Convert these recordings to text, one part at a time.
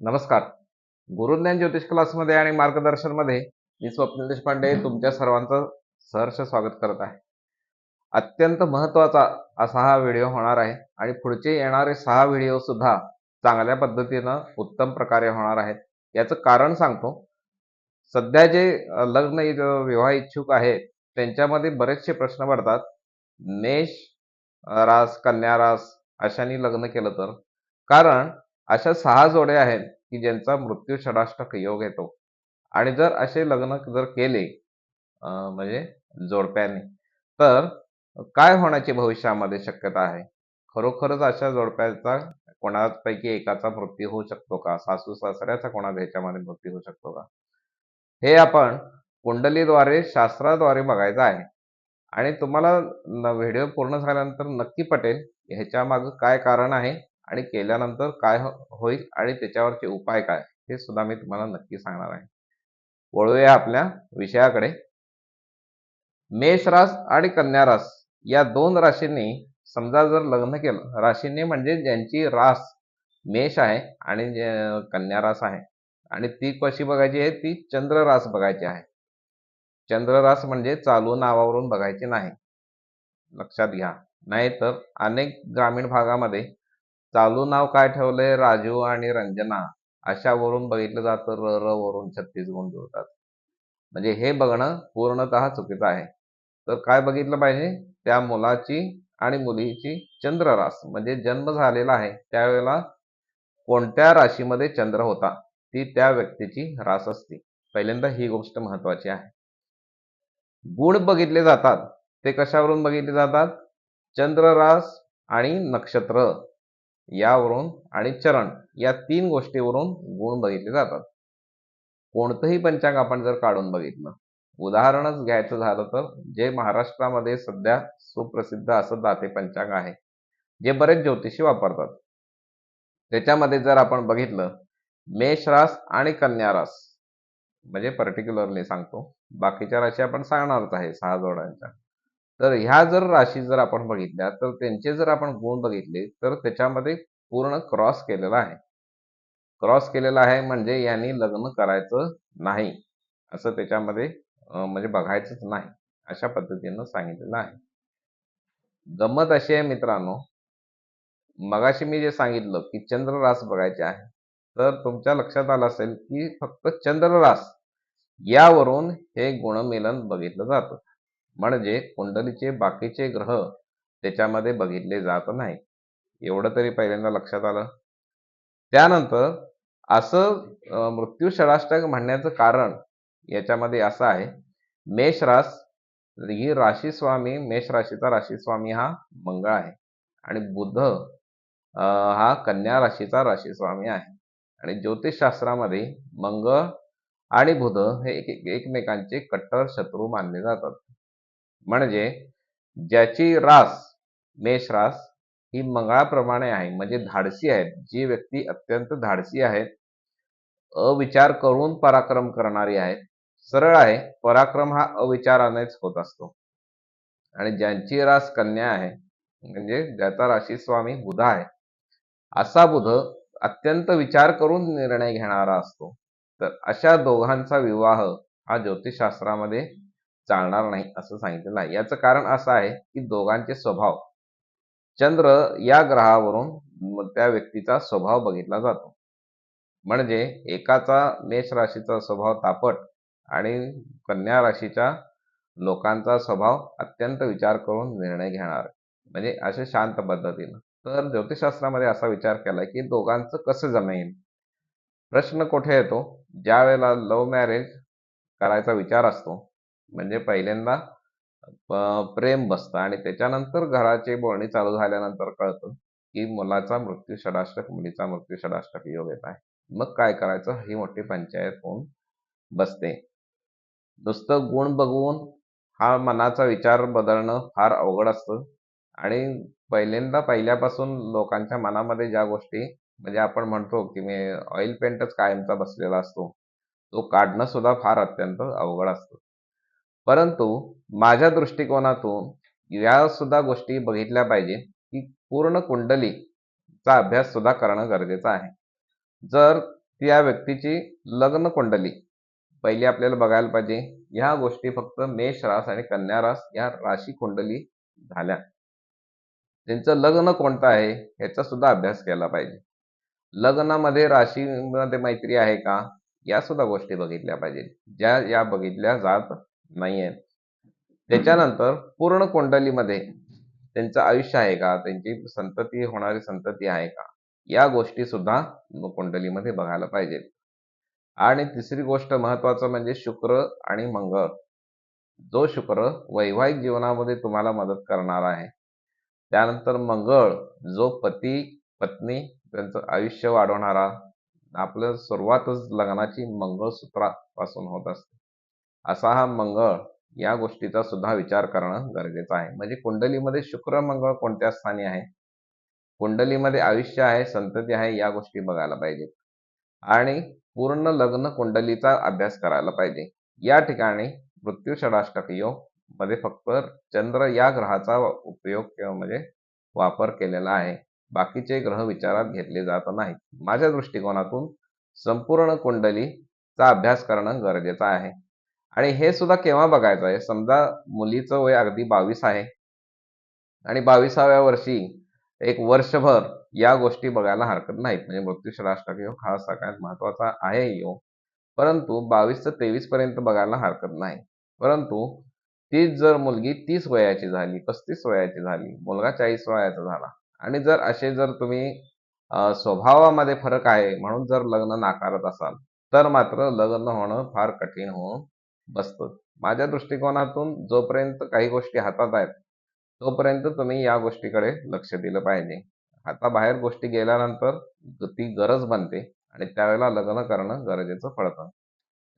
नमस्कार. गुरुज्ञान ज्योतिष क्लासमध्ये आणि मार्गदर्शनमध्ये मी स्वप्न देशपांडे तुमच्या सर्वांचं सहर्ष स्वागत करत आहे. अत्यंत महत्त्वाचा असा हा व्हिडिओ होणार आहे आणि पुढचे येणारे सहा व्हिडिओ सुद्धा चांगल्या पद्धतीनं उत्तम प्रकारे होणार आहेत. याचं कारण सांगतो. सध्या जे लग्न विवाह इच्छुक आहेत त्यांच्यामध्ये बरेचसे प्रश्न पडतात. मेष रास कन्या रास अशाने लग्न केलं तर. कारण अशा सहा जोडे आहेत की ज्यांचा मृत्यू षडाष्टक योग येतो. आणि जर असे लग्न जर केले म्हणजे जोडप्याने तर काय होण्याची भविष्यामध्ये शक्यता आहे? खरोखरच अशा जोडप्याचा कोणापैकी एकाचा मृत्यू होऊ शकतो का? सासू सासऱ्याचा कोणा ह्याच्यामध्ये मृत्यू होऊ शकतो का? हे आपण कुंडलीद्वारे शास्त्राद्वारे बघायचं आहे. आणि तुम्हाला व्हिडिओ पूर्ण झाल्यानंतर नक्की पटेल ह्याच्या मागं काय कारण आहे? आणि केल्यानंतर काय हो- होईल आणि त्याच्यावरचे उपाय काय हे सुद्धा मी तुम्हाला नक्की सांगणार आहे. वळूया आपल्या विषयाकडे. मेष रास आणि कन्या रास या दोन राशींनी समजा जर लग्न केलं राशींनी म्हणजे ज्यांची रास मेष आहे आणि जे- कन्या रास आहे. आणि ती कशी बघायची आहे? ती चंद्र रास बघायची आहे. चंद्र रास म्हणजे चालू नावावरून बघायची नाही. लक्षात घ्या. नाहीतर अनेक ग्रामीण भागामध्ये चालू नाव काय ठेवलंय? राजू आणि रंजना. अशावरून बघितलं जातं र र वरून छत्तीस गुण जुळतात. म्हणजे हे बघणं पूर्णतः चुकीचं आहे. तर काय बघितलं पाहिजे? त्या मुलाची आणि मुलीची चंद्र रास म्हणजे जन्म झालेला आहे त्यावेळेला कोणत्या राशीमध्ये चंद्र होता? ती त्या व्यक्तीची रास असते. पहिल्यांदा ही गोष्ट महत्वाची आहे. गुण बघितले जातात. ते कशावरून बघितले जातात? चंद्र रास आणि नक्षत्र. यावरून आणि चरण या तीन गोष्टीवरून गुण बघितले जातात. कोणतंही पंचांग आपण जर काढून बघितलं उदाहरणच घ्यायचं झालं तर जे महाराष्ट्रामध्ये सध्या सुप्रसिद्ध असं दाते पंचांग आहे जे बरेच ज्योतिषी वापरतात. त्याच्यामध्ये जर आपण बघितलं मेष रास आणि कन्या रास म्हणजे पर्टिक्युलरली सांगतो बाकीच्या राशी आपण सांगणारच आहे सहा जोड्यांच्या. तर ह्या जर राशी जर आपण बघितल्या तर त्यांचे जर आपण गुण बघितले तर त्याच्यामध्ये पूर्ण क्रॉस केलेला आहे. क्रॉस केलेला आहे म्हणजे यांनी लग्न करायचं नाही. असं त्याच्यामध्ये म्हणजे बघायचंच नाही. अशा पद्धतीनं सांगितलेलं आहे. गमत अशी आहे मित्रांनो मगाशी मी जे सांगितलं की चंद्र रास बघायचे आहे. तर तुमच्या लक्षात आलं असेल की फक्त चंद्र रास यावरून हे गुणमिलन बघितलं जातं. म्हणजे कुंडलीचे बाकीचे ग्रह त्याच्यामध्ये बघितले जात नाही एवढं तरी पहिल्यांदा लक्षात आलं. त्यानंतर असं मृत्यू षडाष्टक म्हणण्याचं कारण याच्यामध्ये असं आहे. मेष रास ही राशी स्वामी मेष राशीचा राशी स्वामी हा मंगळ आहे. आणि बुध हा कन्या राशीचा राशी स्वामी आहे. आणि ज्योतिषशास्त्रामध्ये मंगळ आणि बुध हे एकमेकांचे एक- एकमेकांचे कट्टर शत्रू मानले जातात. म्हणजे ज्याची रास मेष रास ही मंगळाप्रमाणे आहे. म्हणजे धाडसी आहे जी व्यक्ती अत्यंत धाडसी आहे अविचार करून पराक्रम करणारी आहे सरळ आहे पराक्रम हा अविचारानेच होत असतो. आणि ज्यांची रास कन्या आहे म्हणजे ज्याचा राशी स्वामी बुध आहे असा बुध अत्यंत विचार करून निर्णय घेणारा असतो. तर अशा दोघांचा विवाह हा ज्योतिषशास्त्रामध्ये चालणार नाही असं सांगितलेलं आहे. याचं कारण असं आहे की दोघांचे स्वभाव चंद्र या ग्रहावरून त्या व्यक्तीचा स्वभाव बघितला जातो. म्हणजे एकाचा मेष राशीचा स्वभाव तापट आणि कन्या राशीच्या लोकांचा स्वभाव अत्यंत विचार करून निर्णय घेणार. म्हणजे असे शांत पद्धतीनं. तर ज्योतिषशास्त्रामध्ये असा विचार केलाय की दोघांचं कसं जमेल? प्रश्न कुठे येतो? ज्या वेळेला लव्ह मॅरेज करायचा विचार असतो म्हणजे पहिल्यांदा प्रेम बसतं. आणि त्याच्यानंतर घराची बोलणी चालू झाल्यानंतर कळतं की मुलाचा मृत्यू षडाष्टक मुलीचा मृत्यू षडाष्टक योग येत आहे. मग काय करायचं? ही मोठी पंचायत होऊन बसते. नुसतं गुण बघून हा मनाचा विचार बदलणं फार अवघड असतं. आणि पहिल्यांदा पहिल्यापासून लोकांच्या मनामध्ये ज्या गोष्टी म्हणजे आपण म्हणतो की मी ऑइल पेंटच कायमचा बसलेला असतो तो काढणं सुद्धा फार अत्यंत अवघड असतं. परंतु माझ्या दृष्टिकोनातून या सुद्धा गोष्टी बघितल्या पाहिजे की पूर्ण कुंडलीचा अभ्यास सुद्धा करणं गरजेचं आहे. जर त्या व्यक्तीची लग्न कुंडली पहिली आपल्याला बघायला पाहिजे ह्या गोष्टी फक्त मेष रास आणि कन्या रास या राशी कुंडली झाल्या. त्यांचं लग्न कोणतं आहे ह्याचा सुद्धा अभ्यास केला पाहिजे. लग्नामध्ये राशीमध्ये मैत्री आहे का या सुद्धा गोष्टी बघितल्या पाहिजे. ज्या या बघितल्या जात नाहीये. त्याच्यानंतर पूर्ण कुंडलीमध्ये त्यांचं आयुष्य आहे का? त्यांची संतती होणारी संतती आहे का? या गोष्टी सुद्धा कुंडलीमध्ये बघायला पाहिजेत आणि तिसरी गोष्ट महत्वाचं म्हणजे शुक्र आणि मंगळ. जो शुक्र वैवाहिक जीवनामध्ये तुम्हाला मदत करणार आहे त्यानंतर मंगळ जो पती पत्नी त्यांचं आयुष्य वाढवणारा आपलं सुरुवातच लग्नाची मंगळसूत्रापासून होत असते. असा हा मंगळ या गोष्टीचा सुद्धा विचार करणं गरजेचं आहे. म्हणजे कुंडलीमध्ये शुक्र मंगळ कोणत्या स्थानी आहे? कुंडलीमध्ये आयुष्य आहे संतती आहे या गोष्टी बघायला पाहिजे. आणि पूर्ण लग्न कुंडलीचा अभ्यास करायला पाहिजे. या ठिकाणी मृत्यू षडाष्टक योगमध्ये फक्त चंद्र या ग्रहाचा उपयोग किंवा म्हणजे वापर केलेला आहे. बाकीचे ग्रह विचारात घेतले जात नाहीत. माझ्या दृष्टिकोनातून संपूर्ण कुंडलीचा अभ्यास करणं गरजेचं आहे. आणि हे सुद्धा केव्हा बघायचं आहे? समजा मुलीचं वय अगदी बावीस आहे. आणि बावीसाव्या वर्षी एक वर्षभर या गोष्टी बघायला हरकत नाहीत. म्हणजे मृत्यूशराष्टक योग हा सगळ्यात महत्त्वाचा आहे? योग परंतु बावीस ते तेवीस पर्यंत बघायला हरकत नाही. परंतु तीच जर मुलगी तीस वयाची झाली पस्तीस वयाची झाली मुलगा चाळीस वयाचा झाला आणि जर असे जर तुम्ही स्वभावामध्ये फरक आहे म्हणून जर लग्न नाकारत असाल तर मात्र लग्न होणं फार कठीण होऊन बसतो. माझ्या दृष्टिकोनातून जोपर्यंत काही गोष्टी हातात आहेत तोपर्यंत तुम्ही या गोष्टीकडे लक्ष दिलं पाहिजे. हाताबाहेर गोष्टी गेल्यानंतर ती गरज बनते आणि त्यावेळेला लग्न करणं गरजेचं पडतं.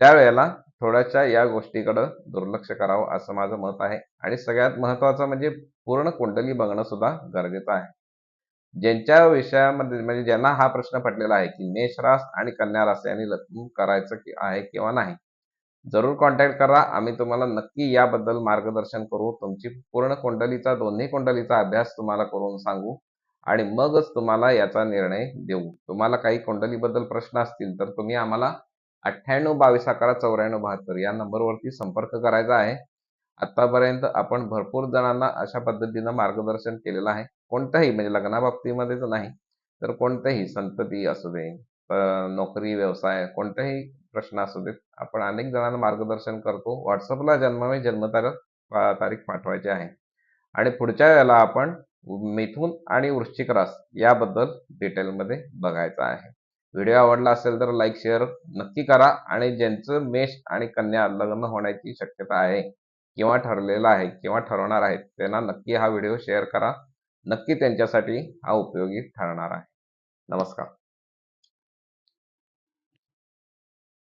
त्यावेळेला थोड्याशा या गोष्टीकडं दुर्लक्ष करावं असं माझं मत आहे आणि सगळ्यात महत्वाचं म्हणजे पूर्ण कुंडली बघणं सुद्धा गरजेचं आहे. ज्यांच्या विषयामध्ये म्हणजे ज्यांना हा प्रश्न पडलेला आहे की मेष रास आणि कन्या रास यांनी लग्न करायचं की आहे किंवा नाही जरूर कॉन्टॅक्ट करा. आम्ही तुम्हाला नक्की याबद्दल मार्गदर्शन करू. तुमची पूर्ण कुंडलीचा दोन्ही कुंडलीचा अभ्यास तुम्हाला करून सांगू. आणि मगच तुम्हाला याचा निर्णय देऊ. तुम्हाला काही कुंडलीबद्दल प्रश्न असतील तर तुम्ही आम्हाला अठ्ठ्याण्णव बावीस अकरा चौऱ्याण्णव बहात्तर या नंबरवरती संपर्क करायचा आहे. आतापर्यंत आपण भरपूर जणांना अशा पद्धतीनं मार्गदर्शन केलेलं आहे. कोणत्याही म्हणजे लग्नाबाबतीमध्येच नाही तर कोणत्याही संतती असू दे नोकरी व्यवसाय कोणत्याही प्रश्न असू देत आपण अनेक जणांना मार्गदर्शन करतो. व्हॉट्सअपला जन्मावे जन्मतारीख तारीख पाठवायची आहे. आणि पुढच्या वेळेला आपण मिथून आणि वृश्चिक रास याबद्दल डिटेलमध्ये बघायचा आहे. व्हिडिओ आवडला असेल तर लाईक शेअर नक्की करा आणि ज्यांचं मेष आणि कन्या लग्न होण्याची शक्यता आहे किंवा ठरलेलं आहे किंवा ठरवणार आहेत त्यांना नक्की हा व्हिडिओ शेअर करा. नक्की त्यांच्यासाठी हा उपयोगी ठरणार आहे. नमस्कार.